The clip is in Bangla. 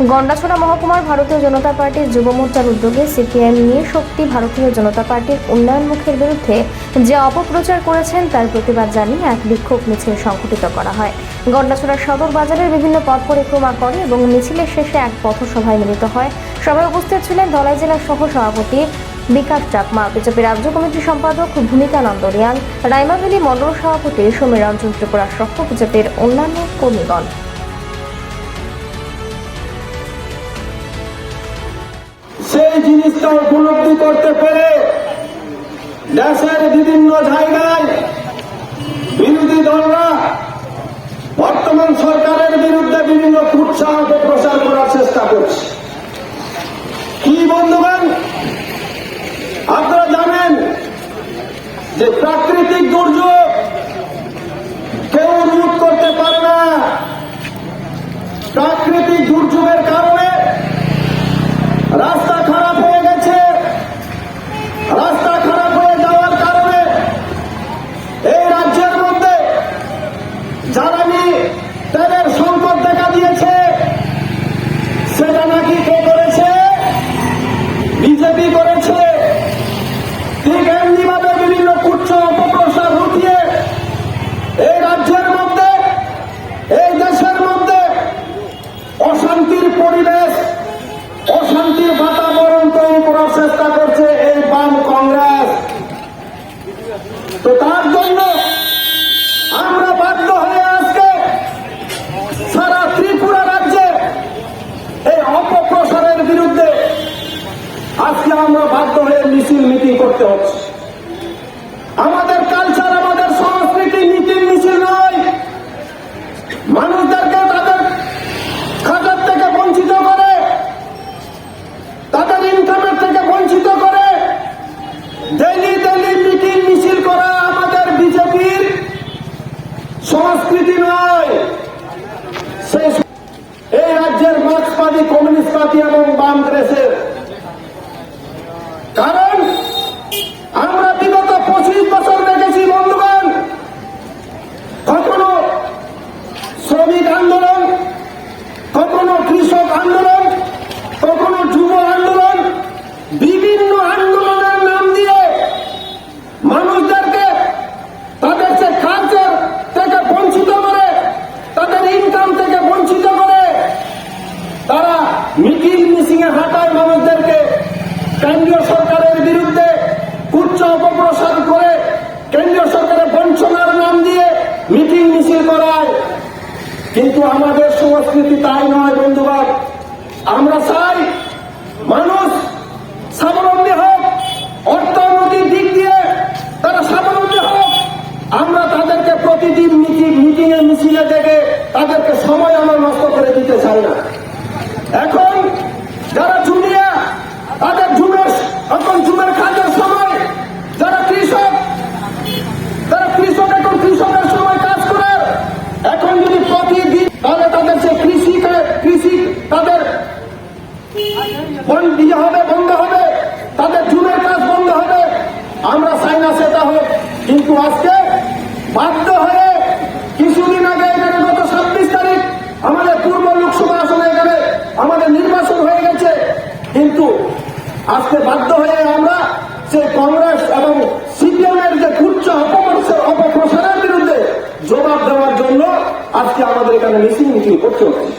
গন্ডাছড়া মহকুমার ভারতীয় জনতা পার্টির যুব মোর্চার উদ্যোগে সিপিআইএম নিয়ে শক্তি ভারতীয় জনতা পার্টির উন্নয়নমুখের বিরুদ্ধে যে অপপ্রচার করেছেন, তার প্রতিবাদ জানিয়ে এক বিক্ষোভ মিছিল সংঘটিত করা হয়। গন্ডাছড়া সদর বাজারের বিভিন্ন পথ পরিক্রমা করে এবং মিছিলের শেষে এক পথসভায় মিলিত হয়। সভায় উপস্থিত ছিলেন ধলাই জেলার সহ সভাপতি বিকাশ চাকমা বিজেপি রাজ্য কমিটির সম্পাদক ভূমিকানন্দ রিয়াং। রাইমাবেলি মন্ডল সভাপতি সমীরঞ্জন ত্রিপুরা সহ বিজেপির অন্যান্য কর্মীগণ। জিনিসটা উপলব্ধি করতে পেরে দেশের বিভিন্ন জায়গায় বিরোধী দলরা বর্তমান সরকারের বিরুদ্ধে বিভিন্ন কুৎসাহ প্রচার করার বিজেপি করেছে। ঠিক এমনিভাবে করতে হচ্ছে। আমাদের কালচার আমাদের সংস্কৃতি মিটিং মিছিল নয়। মানুষদেরকে তাদের খাতার থেকে বঞ্চিত করে, তাদের ইনকামের থেকে বঞ্চিত করে ডেলি ডেলি মিটিং মিছিল করা আমাদের বিজেপির সংস্কৃতি নয়। সেই এই রাজ্যের মার্ক্সবাদী কমিউনিস্ট পার্টি এবং বাম কংগ্রেসের শ্রমিক আন্দোলন, কখনো কৃষক আন্দোলন, কখনো যুব আন্দোলন, বিভিন্ন আন্দোলনের নাম দিয়ে মানুষদেরকে তাদের যে কাজের থেকে বঞ্চিত করে, তাদের ইনকাম থেকে বঞ্চিত করে, তারা মিটিং মিসিং এ হাঁটায় মানুষদেরকে কেন্দ্রীয় সরকারের বিরুদ্ধে উচ্চ অপপ্রসার করে, কেন্দ্রীয় সরকারের বঞ্চনার নাম দিয়ে মিটিং কিন্তু আমাদের সংস্কৃতি তাই নয় বন্ধুবান আমরা চাই মানুষ স্বাবলম্বী হোক অর্থনৈতিক দিক দিয়ে তারা স্বাবলম্বী হোক আমরা তাদেরকে প্রতিদিন মিটিং মিটিং এ মিছিলে দেখে তাদেরকে সময় আমরা নষ্ট করে দিতে চাই না এখন যারা জুনিয়া তাদের জুমের এখন জুমের কাজের সময় যারা কৃষক তারা কৃষক এখন কৃষকের সময় কাজ করে এখন যদি প্রতিদিন তাহলে তাদের সে কৃষিকে কৃষি তাদের বন্ধ ইয়ে হবে বন্ধ হবে তাদের জুমের কাজ বন্ধ হবে আমরা চাই না সেটা হোক কিন্তু আজকে বাধ্য হয়ে কিছুদিন আগে এখানে গত ছাব্বিশ তারিখ আমাদের পূর্ব লোকসভা আসনে এখানে আমাদের নির্বাচন হয়ে গেছে। কিন্তু আজকে বাধ্য হয়ে আমরা সেই কংগ্রেস এবং সিপিএম এর যে কুচ্চ অপপ্রচার অপপ্রসারের বিরুদ্ধে জবাব দেওয়ার জন্য আজকে আমাদের এখানে মিছিল মিটিং করতে হচ্ছে